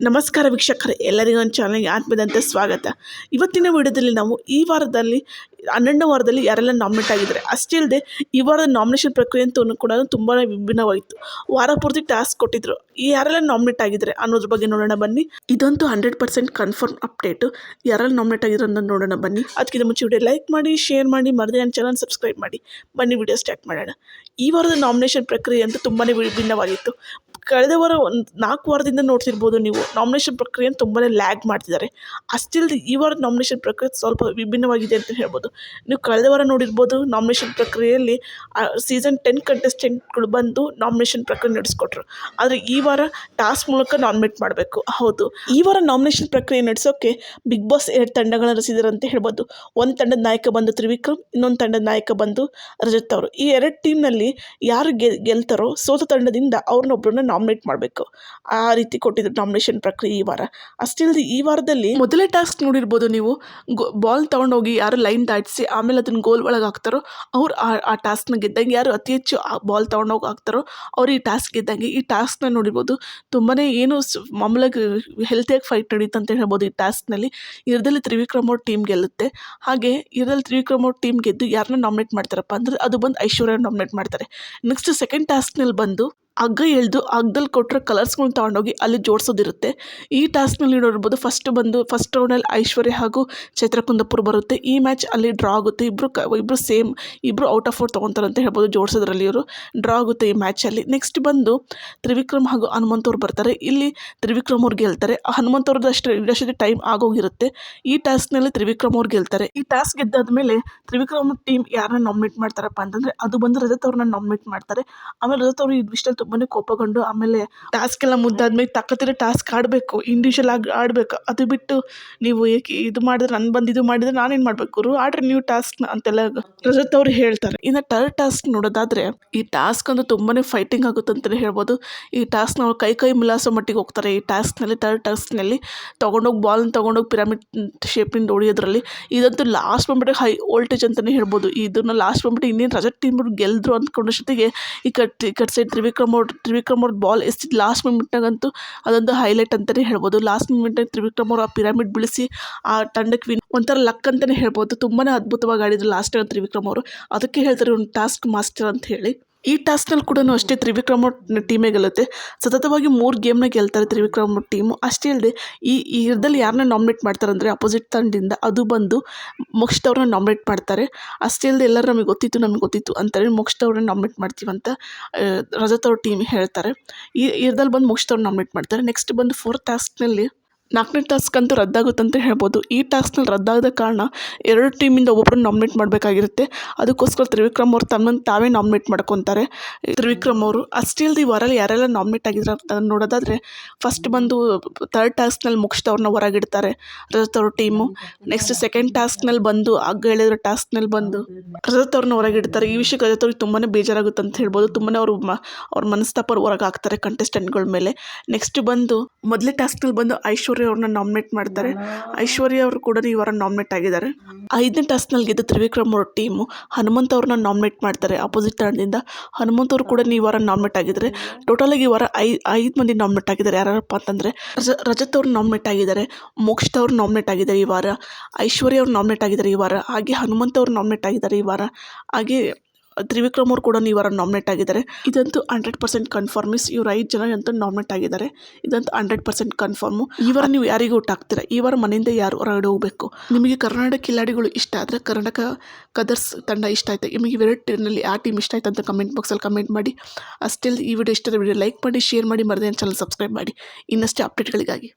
ನಮಸ್ಕಾರ ವೀಕ್ಷಕರೇ, ಎಲ್ಲರಿಗೂ ಒಂದು ಚಾನಲ್ಗೆ ಆತ್ಮದಂತೆ ಸ್ವಾಗತ. ಇವತ್ತಿನ ವಿಡಿಯೋದಲ್ಲಿ ನಾವು ಈ ವಾರದಲ್ಲಿ ಹನ್ನೆರಡನೇ ವಾರದಲ್ಲಿ ಯಾರೆಲ್ಲ ನಾಮಿನೇಟ್ ಆಗಿದ್ದಾರೆ, ಅಷ್ಟೇ ಅಲ್ಲದೆ ಈ ವಾರದ ನಾಮಿನೇಷನ್ ಪ್ರಕ್ರಿಯೆ ಅಂತೂ ಕೂಡ ತುಂಬಾ ವಿಭಿನ್ನವಾಯಿತು. ವಾರ ಪೂರ್ತಿ ಟಾಸ್ಕ್ ಕೊಟ್ಟಿದ್ರು. ಈ ಯಾರೆಲ್ಲ ನಾಮಿನೇಟ್ ಆಗಿದ್ದಾರೆ ಅನ್ನೋದ್ರ ಬಗ್ಗೆ ನೋಡೋಣ ಬನ್ನಿ. ಇದಂತೂ ಹಂಡ್ರೆಡ್ ಪರ್ಸೆಂಟ್ ಕನ್ಫರ್ಮ್ ಅಪ್ಡೇಟು ಯಾರೆಲ್ಲ ನಾಮಿನೇಟ್ ಆಗಿದ್ರು ಅನ್ನೋದು ನೋಡೋಣ ಬನ್ನಿ. ಅದಕ್ಕಿಂತ ಮುಂಚೆ ವಿಡಿಯೋ ಲೈಕ್ ಮಾಡಿ ಶೇರ್ ಮಾಡಿ, ಮರದೇ ನನ್ನ ಚಾನಲ್ ಸಬ್ಸ್ಕ್ರೈಬ್ ಮಾಡಿ. ಬನ್ನಿ ವಿಡಿಯೋ ಸ್ಟಾರ್ಟ್ ಮಾಡೋಣ. ಈ ವಾರದ ನಾಮಿನೇಷನ್ ಪ್ರಕ್ರಿಯೆ ಅಂತೂ ತುಂಬಾ ವಿಭಿನ್ನವಾಗಿತ್ತು. ಕಳೆದ ವಾರ ಒಂದು ನಾಲ್ಕು ವಾರದಿಂದ ನೋಡ್ತಿರ್ಬೋದು ನೀವು. ನಾಮಿನೇಷನ್ ಪ್ರಕ್ರಿಯೆಯನ್ನು ತುಂಬಾ ಲ್ಯಾಗ್ ಮಾಡ್ತಿದ್ದಾರೆ. ಅಷ್ಟಿಲ್ ಈ ವಾರದ ನಾಮಿನೇಷನ್ ಪ್ರಕ್ರಿಯೆ ಸ್ವಲ್ಪ ವಿಭಿನ್ನವಾಗಿದೆ ಅಂತ ಹೇಳ್ಬೋದು. ನೀವು ಕಳೆದ ವಾರ ನೋಡಿರ್ಬೋದು ನಾಮಿನೇಷನ್ ಪ್ರಕ್ರಿಯೆಯಲ್ಲಿ ಸೀಸನ್ ಟೆನ್ ಕಂಟೆಸ್ಟೆಂಟ್ಗಳು ಬಂದು ನಾಮಿನೇಷನ್ ಪ್ರಕ್ರಿಯೆ ನಡೆಸ್ಕೊಟ್ರು. ಆದರೆ ಈ ವಾರ ಟಾಸ್ಕ್ ಮೂಲಕ ನಾಮಿನೇಟ್ ಮಾಡಬೇಕು. ಹೌದು. ಈ ವಾರ ನಾಮಿನೇಷನ್ ಪ್ರಕ್ರಿಯೆ ನಡೆಸೋಕ್ಕೆ ಬಿಗ್ ಬಾಸ್ ಎರಡು ತಂಡಗಳನ್ನು ರಚಿಸಿದ್ರು ಅಂತ ಹೇಳ್ಬೋದು. ಒಂದು ತಂಡದ ನಾಯಕ ಬಂದು ತ್ರಿವಿಕ್ರಮ್, ಇನ್ನೊಂದು ತಂಡದ ನಾಯಕ ಬಂದು ರಜತ್ ಅವರು. ಈ ಎರಡು ಟೀಮ್ನಲ್ಲಿ ಯಾರು ಗೆಲ್, ಗೆಲ್ತಾರೋ ಸೋತ ತಂಡದಿಂದ ಅವ್ರನ್ನೊಬ್ಬರನ್ನ ನಾಮಿನೇಟ್ ಮಾಡಬೇಕು. ಆ ರೀತಿ ಕೊಟ್ಟಿದ್ರು ನಾಮಿನೇಷನ್ ಪ್ರಕ್ರಿಯೆ ಈ ವಾರ. ಅಷ್ಟೇ ಈ ವಾರದಲ್ಲಿ ಮೊದಲೇ ಟಾಸ್ಕ್ ನೋಡಿರ್ಬೋದು ನೀವು. ಗೋ ಬಾಲ್ ತೊಗೊಂಡೋಗಿ ಯಾರು ಲೈನ್ ದಾಟಿಸಿ ಆಮೇಲೆ ಅದನ್ನು ಗೋಲ್ ಒಳಗೆ ಹಾಕ್ತಾರೋ ಅವ್ರು ಆ ಆ ಟಾಸ್ಕ್ನ ಗೆದ್ದಂಗೆ ಯಾರು ಅತಿ ಹೆಚ್ಚು ಆ ಬಾಲ್ ತೊಗೊಂಡೋಗಿ ಹಾಕ್ತಾರೋ ಅವ್ರು ಈ ಟಾಸ್ಕ್ ಗೆದ್ದಂಗೆ ಈ ಟಾಸ್ಕ್ನ ನೋಡಿರ್ಬೋದು. ತುಂಬಾ ಏನು ಮಾಮೂಲಾಗಿ ಹೆಲ್ತಿಯಾಗಿ ಫೈಟ್ ನಡೀತು ಅಂತ ಹೇಳ್ಬೋದು ಈ ಟಾಸ್ಕ್ನಲ್ಲಿ ಇರದಲ್ಲಿ ತ್ರಿವಿಕ್ರಮ್ ಅವ್ರ ಟೀಮ್ ಗೆಲ್ಲುತ್ತೆ. ಹಾಗೆ ಇರದಲ್ಲಿ ತ್ರಿವಿಕ್ರಮ್ ಅವ್ರ ಟೀಮ್ ಗೆದ್ದು ಯಾರನ್ನ ನಾಮಿನೇಟ್ ಮಾಡ್ತಾರಪ್ಪ ಅಂದರೆ ಅದು ಬಂದು ಐಶ್ವರ್ಯ ನಾಮಿನೇಟ್ ಮಾಡ್ತಾರೆ. ನೆಕ್ಸ್ಟ್ ಸೆಕೆಂಡ್ ಟಾಸ್ಕ್ನಲ್ಲಿ ಬಂದು ಹಗ್ಗ ಎಳೆದು ಹಗ್ಗದಲ್ಲಿ ಕೊಟ್ಟರೆ ಕಲರ್ಸ್ಗಳ್ನ ತೊಗೊಂಡೋಗಿ ಅಲ್ಲಿ ಜೋಡಿಸೋದಿರುತ್ತೆ. ಈ ಟಾಸ್ಕ್ನಲ್ಲಿ ನೋಡಿರ್ಬೋದು ಫಸ್ಟ್ ಬಂದು ಫಸ್ಟ್ ರೌಂಡಲ್ಲಿ ಐಶ್ವರ್ಯ ಹಾಗೂ ಚೈತ್ರ ಕುಂದಪುರ್ ಬರುತ್ತೆ. ಈ ಮ್ಯಾಚ್ ಅಲ್ಲಿ ಡ್ರಾ ಆಗುತ್ತೆ. ಇಬ್ಬರು ಕ ಇಬ್ಬರು ಸೇಮ್ ಇಬ್ಬರು ಔಟ್ ಆಫ್ ಔಟ್ ತೊಗೊತಾರೆ ಅಂತ ಹೇಳ್ಬೋದು ಜೋಡಿಸೋದ್ರಲ್ಲಿ ಇವರು. ಡ್ರಾ ಆಗುತ್ತೆ ಈ ಮ್ಯಾಚಲ್ಲಿ ನೆಕ್ಸ್ಟ್ ಬಂದು ತ್ರಿವಿಕ್ರಮ್ ಹಾಗೂ ಹನುಮಂತ್ ಅವ್ರು ಬರ್ತಾರೆ. ಇಲ್ಲಿ ತ್ರಿವಿಕ್ರಮ್ ಅವ್ರು ಗೆಲ್ತಾರೆ. ಹನುಮಂತ್ ಅವ್ರದ್ದು ಅಷ್ಟು ಇಂಡಸ್ಟ್ರಿ ಟೈಮ್ ಆಗೋಗಿರುತ್ತೆ. ಈ ಟಾಸ್ಕ್ನಲ್ಲಿ ತ್ರಿವಿಕ್ರಮ್ ಅವ್ರು ಗೆಲ್ತಾರೆ. ಈ ಟಾಸ್ಕ್ ಗೆದ್ದಾದ್ಮೇಲೆ ತ್ರಿವಿಕ್ರಮ್ ಟೀಮ್ ಯಾರನ್ನ ನಾಮಿನೇಟ್ ಮಾಡ್ತಾರಪ್ಪ ಅಂತಂದರೆ ಅದು ಬಂದು ರಜತ್ ಅವ್ರನ್ನ ನಾಮಿನೇಟ್ ಮಾಡ್ತಾರೆ. ಆಮೇಲೆ ರಜತ್ ಅವರು ಈ ವಿಷಯದಲ್ಲಿ ತುಂಬಾ ಕೋಪಗೊಂಡು ಆಮೇಲೆ ಟಾಸ್ಕ್ ಎಲ್ಲ ಮುದ್ದಾದ್ಮೇಲೆ ತಕ್ಕತ್ತಿರೋ ಟಾಸ್ಕ್ ಆಡಬೇಕು ಇಂಡಿವಿಜುವಲ್ ಆಗಿ ಆಡಬೇಕು. ಅದು ಬಿಟ್ಟು ನೀವು ಏಕೆ ಇದು ಮಾಡಿದ್ರೆ ನಾನು ಬಂದು ಇದು ಮಾಡಿದ್ರೆ ನಾನೇನು ಮಾಡಬೇಕು ಅವರು ಆಡ್ರಿ ನೀವು ಟಾಸ್ಕ್ನ ಅಂತೆಲ್ಲ ರಜತ್ ಅವ್ರು ಹೇಳ್ತಾರೆ. ಇನ್ನು ಟರ್ ಟಾಸ್ಕ್ ನೋಡೋದಾದ್ರೆ ಈ ಟಾಸ್ಕ್ ಅಂದ್ರೆ ತುಂಬಾನೇ ಫೈಟಿಂಗ್ ಆಗುತ್ತೆ ಅಂತಲೇ ಹೇಳ್ಬೋದು. ಈ ಟಾಸ್ಕ್ನ ಅವ್ರು ಕೈ ಕೈ ಮಿಲಾಸೋ ಮಟ್ಟಿಗೆ ಹೋಗ್ತಾರೆ. ಈ ಟಾಸ್ಕ್ನಲ್ಲಿ ಟರ್ ಟಾಸ್ಕ್ನಲ್ಲಿ ತೊಗೊಂಡೋಗಿ ಬಾಲ್ನ ತೊಗೊಂಡೋಗಿ ಪಿರಮಿಡ್ ಶೇಪಿಂದ ಹೊಡಿಯೋದ್ರಲ್ಲಿ ಇದಂತೂ ಲಾಸ್ಟ್ ಬಂದ್ಬಿಟ್ಟು ಹೈ ವೋಲ್ಟೇಜ್ ಅಂತಲೇ ಹೇಳ್ಬೋದು. ಇದನ್ನ ಲಾಸ್ಟ್ ಬಂದ್ಬಿಟ್ಟು ಇನ್ನೇನು ರಜತ್ ಟೀಮ್ ಗೆಲ್ದ್ರು ಅಂದ್ಕೊಂಡಷ್ಟೊತ್ತಿಗೆ ಈ ಕಟ್ ಈ ಕಟ್ ಸೈಡ್ ತ್ರಿವಿಕ್ರಮ್ ಅವ್ರು ತ್ರಿವಿಕ್ರಮ್ ಬಾಲ್ ಎಷ್ಟಿತ್ತು ಲಾಸ್ಟ್ ಮೂಮೆಂಟ್ನಾಗಂತೂ ಅದೊಂದು ಹೈಲೈಟ್ ಅಂತಲೇ ಹೇಳ್ಬೋದು. ಲಾಸ್ಟ್ ಮೂಮೆಂಟ್ನಾಗ ತ್ರಿವಿಕ್ರಮ್ ಅವ್ರು ಆ ಪಿರಮಿಡ್ ಬಿಳ್ಸಿ ಆ ತಂಡಕ್ಕೆ ವಿನ್ ಒಂಥರ ಲಕ್ ಅಂತಲೇ ಹೇಳ್ಬೋದು. ತುಂಬಾ ಅದ್ಭುತವಾಗಿ ಆಡಿದ್ರು ಲಾಸ್ಟ್ ತ್ರಿವಿಕ್ರಮ್ ಅವರು. ಅದಕ್ಕೆ ಹೇಳ್ತಾರೆ ಒಂದು ಟಾಸ್ಕ್ ಮಾಸ್ಟರ್ ಅಂತ ಹೇಳಿ. ಈ ಟಾಸ್ಕ್ನಲ್ಲಿ ಕೂಡ ಅಷ್ಟೇ ತ್ರಿವಿಕ್ರಮ ಟೀಮೇ ಗೆಲ್ಲುತ್ತೆ. ಸತತವಾಗಿ ಮೂರು ಗೇಮ್ನ ಗೆಲ್ತಾರೆ ತ್ರಿವಿಕ್ರಮ ಟೀಮು. ಅಷ್ಟೇ ಅಲ್ಲದೆ ಈ ಇದರಲ್ಲಿ ಯಾರನ್ನ ನಾಮಿನೇಟ್ ಮಾಡ್ತಾರೆ ಅಂದರೆ ಅಪೋಸಿಟ್ ತಂಡದಿಂದ ಅದು ಬಂದು ಮೋಕ್ಷಿತ್ ನಾಮಿನೇಟ್ ಮಾಡ್ತಾರೆ. ಅಷ್ಟೇ ಅಲ್ಲದೆ ಎಲ್ಲರೂ ನಮಗೆ ಗೊತ್ತಿತ್ತು ನಮಗೆ ಗೊತ್ತಿತ್ತು ಅಂತಾರೆ ಮೋಕ್ಷಿತ್ ಅವ್ರನ್ನ ನಾಮಿನೇಟ್ ಮಾಡ್ತೀವಂತ ರಜತ್ ಅವ್ರ ಟೀಮ್ ಹೇಳ್ತಾರೆ. ಈ ಇದ್ರಲ್ಲಿ ಬಂದು ಮೋಕ್ಷಿತ್ ನಾಮಿನೇಟ್ ಮಾಡ್ತಾರೆ. ನೆಕ್ಸ್ಟ್ ಬಂದು ಫೋರ್ತ್ ಟಾಸ್ಕ್ನಲ್ಲಿ ನಾಲ್ಕನೇ ಟಾಸ್ಕ್ ಅಂತೂ ಅಂತ ಹೇಳ್ಬೋದು. ಈ ಟಾಸ್ಕ್ನಲ್ಲಿ ರದ್ದಾಗದ ಕಾರಣ ಎರಡು ಟೀಮಿಂದ ಒಬ್ಬೊಬ್ಬರು ನಾಮಿನೇಟ್ ಮಾಡಬೇಕಾಗಿರುತ್ತೆ. ಅದಕ್ಕೋಸ್ಕರ ತ್ರಿವಿಕ್ರಮ್ ಅವರು ತಮ್ಮನ್ನು ತಾವೇ ನಾಮಿನೇಟ್ ಮಾಡ್ಕೊತಾರೆ. ತ್ರಿವಿಕ್ರಮ್ ಅವರು ಅಷ್ಟೇ ಈ ವಾರಲ್ಲಿ ಯಾರೆಲ್ಲ ನಾಮಿನೇಟ್ ಆಗಿದ್ರು ಅಂತ ನೋಡೋದಾದರೆ ಫಸ್ಟ್ ಬಂದು ತರ್ಡ್ ಟಾಸ್ಕ್ನಲ್ಲಿ ಮುಗಿಸ್ತಾ ಅವ್ರನ್ನ ಹೊರಗಿಡ್ತಾರೆ. ರಜತ್ ಅವ್ರ ಟೀಮು ನೆಕ್ಸ್ಟ್ ಸೆಕೆಂಡ್ ಟಾಸ್ಕ್ನಲ್ಲಿ ಬಂದು ಹಗ್ಗ ಹೇಳಿದ್ರ ಟಾಸ್ಕ್ನಲ್ಲಿ ಬಂದು ರಜತ್ ಅವ್ರನ್ನ ಹೊರಗಿಡ್ತಾರೆ. ಈ ವಿಷಯಕ್ಕೆ ರಜತ್ ಅವ್ರಿಗೆ ತುಂಬಾ ಬೇಜಾರಾಗುತ್ತೆ ಅಂತ ಹೇಳ್ಬೋದು. ತುಂಬಾ ಅವರು ಮ, ಅವ್ರ ಮನಸ್ತಾಪ ಹೊರಗೆ ಹಾಕ್ತಾರೆ ಕಂಟೆಸ್ಟೆಂಟ್ಗಳ ಮೇಲೆ. ನೆಕ್ಸ್ಟ್ ಬಂದು ಮೊದಲೇ ಟಾಸ್ಕ್ನಲ್ಲಿ ಬಂದು ಐಶ್ವರ್ಯ ಅವ್ರನ್ನ ನಾಮಿನೇಟ್ ಮಾಡ್ತಾರೆ. ಐಶ್ವರ್ಯ ಅವರು ಕೂಡ ಈ ವಾರ ನಾಮಿನೇಟ್ ಆಗಿದ್ದಾರೆ. ಐದನೇ ಟಾಸ್ಕ್ನಲ್ಲಿ ಗೆದ್ದ ತ್ರಿವಿಕ್ರಮ್ ಅವ್ರ ಟೀಮು ಹನುಮಂತ್ ಅವ್ರನ್ನ ನಾಮಿನೇಟ್ ಮಾಡ್ತಾರೆ ಅಪೋಸಿಟ್ ತಂಡದಿಂದ ಹನುಮಂತ್ ಅವರು ಕೂಡ ಈ ವಾರ ನಾಮಿನೇಟ್ ಆಗಿದ್ದಾರೆ. ಟೋಟಲಾಗಿ ಈ ವಾರ ಐದು ಮಂದಿ ನಾಮಿನೇಟ್ ಆಗಿದ್ದಾರೆ. ಯಾರಪ್ಪ ಅಂತಂದರೆ ರಜ, ರಜತ್ ಅವ್ರು ನಾಮಿನೇಟ್ ಆಗಿದ್ದಾರೆ. ಮೋಕ್ಷಿತ್ ಅವ್ರು ನಾಮಿನೇಟ್ ಆಗಿದ್ದಾರೆ ಈ ವಾರ. ಐಶ್ವರ್ಯ ಅವ್ರು ನಾಮಿನೇಟ್ ಆಗಿದ್ದಾರೆ ಈ ವಾರ. ಹಾಗೆ ಹನುಮಂತ್ ಅವ್ರು ನಾಮಿನೇಟ್ ಆಗಿದ್ದಾರೆ ಈ ವಾರ. ಹಾಗೆ ತ್ರಿವಿಕ್ರಮ್ ಅವರು ಕೂಡ ನೀವು ನಾಮಿನೇಟ್ ಆಗಿದ್ದಾರೆ. ಇದಂತೂ ಹಂಡ್ರೆಡ್ ಪರ್ಸೆಂಟ್ ಕನ್ಫರ್ಮಿಸ್ ಇವರು ಐದು ಜನ ಅಂತೂ ನಾಮಿನೇಟ್ ಆಗಿದ್ದಾರೆ. ಇದಂತೂ ಹಂಡ್ರೆಡ್ ಪರ್ಸೆಂಟ್ ಕನ್ಫರ್ಮು ಈ ವಾರ ನೀವು ಯಾರಿಗೂ ಊಟ ಹಾಕ್ತೀರಾ? ವಾರ ಮನೆಯಿಂದ ಯಾರು ಹೊರಗಡೆ ಹೋಗಬೇಕು? ನಿಮಗೆ ಕರ್ನಾಟಕ ಖಿಲಾಡಿಗಳು ಇಷ್ಟ ಆದರೆ ಕರ್ನಾಟಕ ಕದರ್ಸ್ ತಂಡ ಇಷ್ಟ ಆಯಿತು? ನಿಮಗೆ ವಿರಾಟ್ ಟೀಮ್ನಲ್ಲಿ ಆ ಟೀಮ್ ಇಷ್ಟ ಆಯ್ತು ಅಂತ ಕಮೆಂಟ್ ಬಾಕ್ಸಲ್ಲಿ ಕಮೆಂಟ್ ಮಾಡಿ. ಅಷ್ಟೇ ಈ ವಿಡಿಯೋ ಇಷ್ಟ ವಿಡಿಯೋ ಲೈಕ್ ಮಾಡಿ ಶೇರ್ ಮಾಡಿ, ಮರದೇ ಚಾನಲ್ ಸಬ್ಸ್ಕ್ರೈಬ್ ಮಾಡಿ. ಇನ್ನಷ್ಟೇ ಅಪ್ಡೇಟ್ಗಳಿಗಾಗಿ